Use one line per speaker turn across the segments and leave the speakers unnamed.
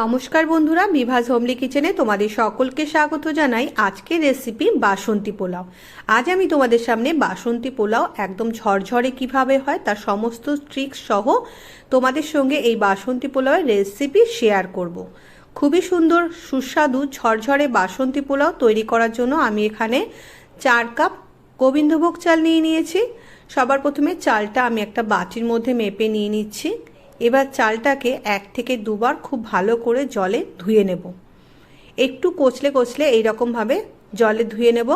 নমস্কার বন্ধুরা, বিভাস হোমলি কিচেনে তোমাদের সকলকে স্বাগত জানাই আজকের রেসিপি বাসন্তী পোলাও। আজ আমি তোমাদের সামনে বাসন্তী পোলাও একদম ঝরঝরে কীভাবে হয় তার সমস্ত ট্রিক্স সহ তোমাদের সঙ্গে এই বাসন্তী পোলাওয়ের রেসিপি শেয়ার করব। খুবই সুন্দর, সুস্বাদু, ঝরঝরে বাসন্তী পোলাও তৈরি করার জন্য আমি এখানে চার কাপ গোবিন্দভোগ চাল নিয়ে নিয়েছি। সবার প্রথমে চালটা আমি একটা বাটির মধ্যে মেপে নিয়ে নিচ্ছি। এবার চালটাকে এক থেকে দুবার খুব ভালো করে জলে ধুয়ে নেব। একটু কচলে কচলে এইরকমভাবে জলে ধুয়ে নেব।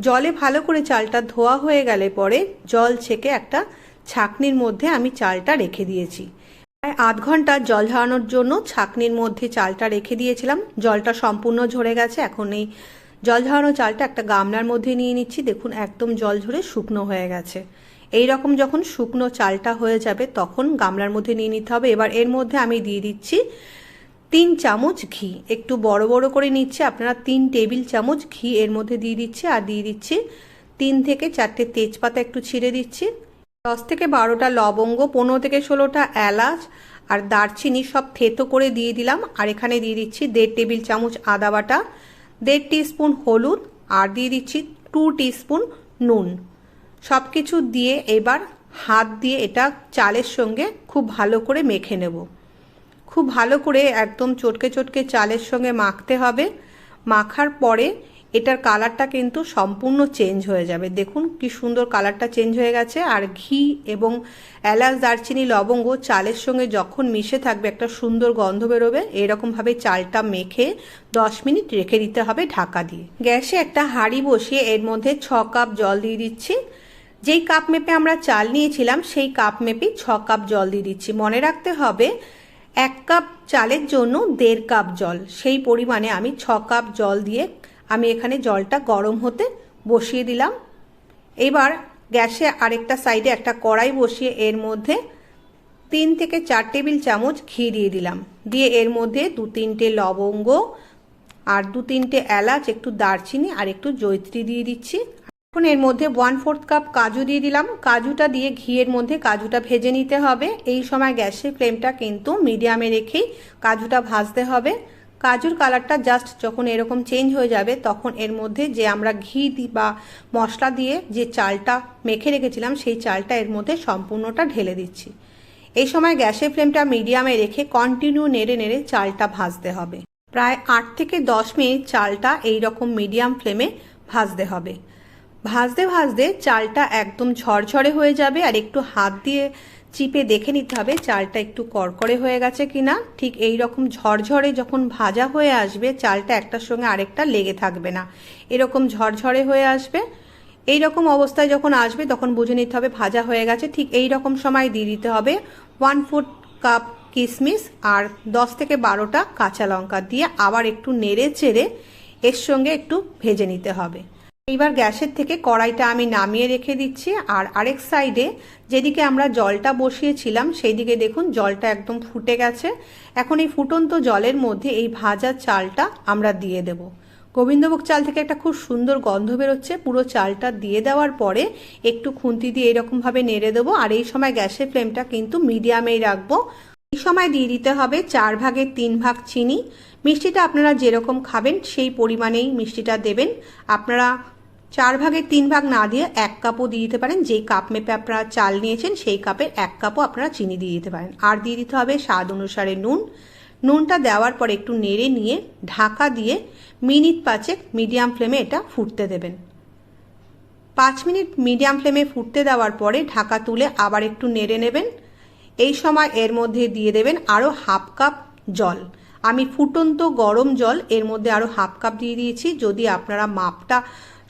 জলে ভালো করে চালটা ধোয়া হয়ে গেলে পরে জল ছেঁকে একটা ছাকনির মধ্যে আমি চালটা রেখে দিয়েছি। প্রায় আধ ঘণ্টা জল ঝরানোর জন্য ছাকনির মধ্যে চালটা রেখে দিয়েছিলাম। জলটা সম্পূর্ণ ঝরে গেছে। এখন এই জল ঝরানো চালটা একটা গামলার মধ্যে নিয়ে নিচ্ছি। দেখুন, একদম জল ঝরে শুকনো হয়ে গেছে। এই রকম যখন শুকনো চালটা হয়ে যাবে, তখন গামলার মধ্যে নিয়ে নিতে হবে। এবার এর মধ্যে আমি দিয়ে দিচ্ছি তিন চামচ ঘি। একটু বড় বড় করে নিচ্ছে, আপনারা তিন টেবিল চামচ ঘি এর মধ্যে দিয়ে দিচ্ছি আর দিয়ে দিচ্ছি তিন থেকে চারটে তেজপাতা একটু ছিঁড়ে দিচ্ছি। দশ থেকে বারোটা লবঙ্গ, পনেরো থেকে ষোলোটা এলাচ আর দারচিনি সব থেতো করে দিয়ে দিলাম। আর এখানে দিয়ে দিচ্ছি দেড় টেবিল চামচ আদা বাটা, দেড় টিস্পুন হলুদ আর দিয়ে দিচ্ছি টু টিস্পুন নুন। সব কিছু দিয়ে এবার হাত দিয়ে এটা চালের সঙ্গে খুব ভালো করে মেখে নেব। খুব ভালো করে একদম চটকে চটকে চালের সঙ্গে মাখতে হবে। মাখার পরে এটার কালারটা কিন্তু সম্পূর্ণ চেঞ্জ হয়ে যাবে। দেখুন কি সুন্দর কালারটা চেঞ্জ হয়ে গেছে। আর ঘি এবং এলাচ, দারচিনি, লবঙ্গ চালের সঙ্গে যখন মিশে থাকবে, একটা সুন্দর গন্ধ বেরোবে। এরকমভাবে চালটা মেখে দশ মিনিট রেখে দিতে হবে ঢাকা দিয়ে। গ্যাসে একটা হাঁড়ি বসিয়ে এর মধ্যে ছ কাপ জল দিয়ে দিচ্ছি। যেই কাপ মেপে আমরা চাল নিয়েছিলাম, সেই কাপ মেপেই ছ কাপ জল দিয়ে দিচ্ছি। মনে রাখতে হবে, এক কাপ চালের জন্য দেড় কাপ জল। সেই পরিমাণে আমি ছ কাপ জল দিয়ে আমি এখানে জলটা গরম হতে বসিয়ে দিলাম। এবার গ্যাসে আরেকটা সাইডে একটা কড়াই বসিয়ে এর মধ্যে তিন থেকে চার টেবিল চামচ ঘি দিয়ে দিলাম। দিয়ে এর মধ্যে দু তিনটে লবঙ্গ আর দু তিনটে এলাচ, একটু দারচিনি আর একটু জৈত্রী দিয়ে দিচ্ছি। এখন এর মধ্যে ওয়ান ফোর্থ কাপ কাজু দিয়ে দিলাম। কাজুটা দিয়ে ঘিয়ের মধ্যে কাজুটা ভেজে নিতে হবে। এই সময় গ্যাসের ফ্লেমটা কিন্তু মিডিয়ামে রেখেই কাজুটা ভাজতে হবে। কাজুর কালারটা জাস্ট যখন এরকম চেঞ্জ হয়ে যাবে, তখন এর মধ্যে যে আমরা ঘি বা মশলা দিয়ে যে চালটা মেখে রেখেছিলাম, সেই চালটা এর মধ্যে সম্পূর্ণটা ঢেলে দিচ্ছি। এই সময় গ্যাসের ফ্লেমটা মিডিয়ামে রেখে কন্টিনিউ নেড়ে নেড়ে চালটা ভাজতে হবে। প্রায় আট থেকে দশ মিনিট চালটা এই রকম মিডিয়াম ফ্লেমে ভাজতে হবে। ভাজতে ভাজতে চালটা একদম ঝরঝরে হয়ে যাবে আর একটু হাত দিয়ে চিপে দেখে নিতে হবে চালটা একটু করকরে হয়ে গেছে কিনা। ঠিক এই রকম ঝরঝরে যখন ভাজা হয়ে আসবে, চালটা একটার সঙ্গে আরেকটা লেগে থাকবে না। এরকম ঝরঝরে হয়ে আসবে। এই রকম অবস্থায় যখন আসবে, তখন বুঝে নিতে হবে ভাজা হয়ে গেছে। ঠিক এই রকম সময় দিয়ে দিতে হবে ওয়ান ফুট কাপ কিশমিশ আর দশ থেকে বারোটা কাঁচা লঙ্কা দিয়ে আবার একটু নেড়ে চেড়ে এর সঙ্গে একটু ভেজে নিতে হবে। এইবার গ্যাসের থেকে কড়াইটা আমি নামিয়ে রেখে দিচ্ছি। আর আরেক সাইডে যেদিকে আমরা জলটা বসিয়েছিলাম সেই দিকে দেখুন জলটা একদম ফুটে গেছে। এখন এই ফুটন্ত জলের মধ্যে এই ভাজা চালটা আমরা দিয়ে দেব। গোবিন্দভোগ চাল থেকে একটা খুব সুন্দর গন্ধ বেরোচ্ছে। পুরো চালটা দিয়ে দেওয়ার পরে একটু খুন্তি দিয়ে এরকমভাবে নেড়ে দেবো। আর এই সময় গ্যাসের ফ্লেমটা কিন্তু মিডিয়ামেই রাখব। এই সময় দিয়ে দিতে হবে চার ভাগের তিন ভাগ চিনি। মিষ্টিটা আপনারা যেরকম খাবেন, সেই পরিমাণেই মিষ্টিটা দেবেন। আপনারা চার ভাগের তিন ভাগ না দিয়ে এক কাপও দিয়ে দিতে পারেন। যেই কাপ মেপে আপনারা চাল নিয়েছেন, সেই কাপের এক কাপও আপনারা চিনি দিয়ে দিতে পারেন। আর দিয়ে দিতে হবে স্বাদ অনুসারে নুন। নুনটা দেওয়ার পর একটু নেড়ে নিয়ে ঢাকা দিয়ে মিনিট পাঁচেক মিডিয়াম ফ্লেমে এটা ফুটতে দেবেন। পাঁচ মিনিট মিডিয়াম ফ্লেমে ফুটতে দেওয়ার পরে ঢাকা তুলে আবার একটু নেড়ে নেবেন। এই সময় এর মধ্যে দিয়ে দেবেন আরও হাফ কাপ জল। আমি ফুটন্ত গরম জল, এর মধ্যে আরও হাফ কাপ দিয়ে দিয়েছি। যদি আপনারা মাপটা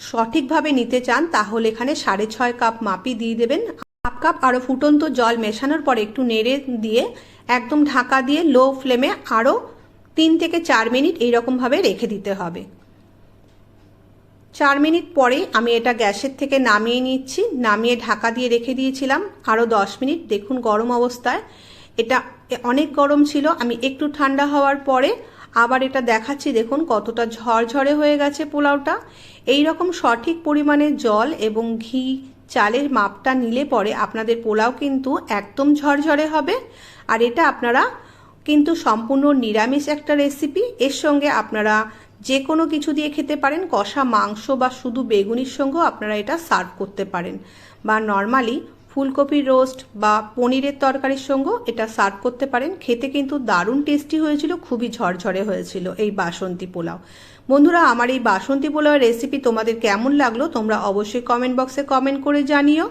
সঠিকভাবে নিতে চান, তাহলে এখানে সাড়ে ছয় কাপ মাপি দিয়ে দেবেন। হাফ কাপ আরও ফুটন্ত জল মেশানোর পর একটু নেড়ে দিয়ে একদম ঢাকা দিয়ে লো ফ্লেমে আরও তিন থেকে চার মিনিট এইরকমভাবে রেখে দিতে হবে। চার মিনিট পরে আমি এটা গ্যাসের থেকে নামিয়ে নিচ্ছি। নামিয়ে ঢাকা দিয়ে রেখে দিয়েছিলাম আরও দশ মিনিট। দেখুন গরম অবস্থায়। এটা অনেক গরম ছিল। আমি একটু ঠান্ডা হওয়ার পরে আবার এটা দেখাচ্ছি, দেখুন কতটা ঝরঝরে হয়ে গেছে পোলাওটা। এই রকম সঠিক পরিমাণে জল এবং ঘি চালের মাপটা নিলে পরে আপনাদের পোলাও কিন্তু একদম ঝরঝরে হবে। আর এটা আপনারা কিন্তু সম্পূর্ণ নিরামিষ একটা রেসিপি এর সঙ্গে আপনারা যে কোনো কিছু দিয়ে খেতে পারেন, কষা মাংস বা শুধু বেগুনির সঙ্গেও আপনারা এটা সার্ভ করতে পারেন। বা নর্মালি ফুলকপির রোস্ট বা পনিরের তরকারির সঙ্গেও এটা সার্ভ করতে পারেন। খেতে কিন্তু দারুণ টেস্টি হয়েছিল, খুবই ঝরঝরে হয়েছিল এই বাসন্তী পোলাও। বন্ধুরা, আমার এই বাসন্তী পোলাওয়ের রেসিপি তোমাদের কেমন লাগল তোমরা অবশ্যই কমেন্ট বক্সে কমেন্ট করে জানিও।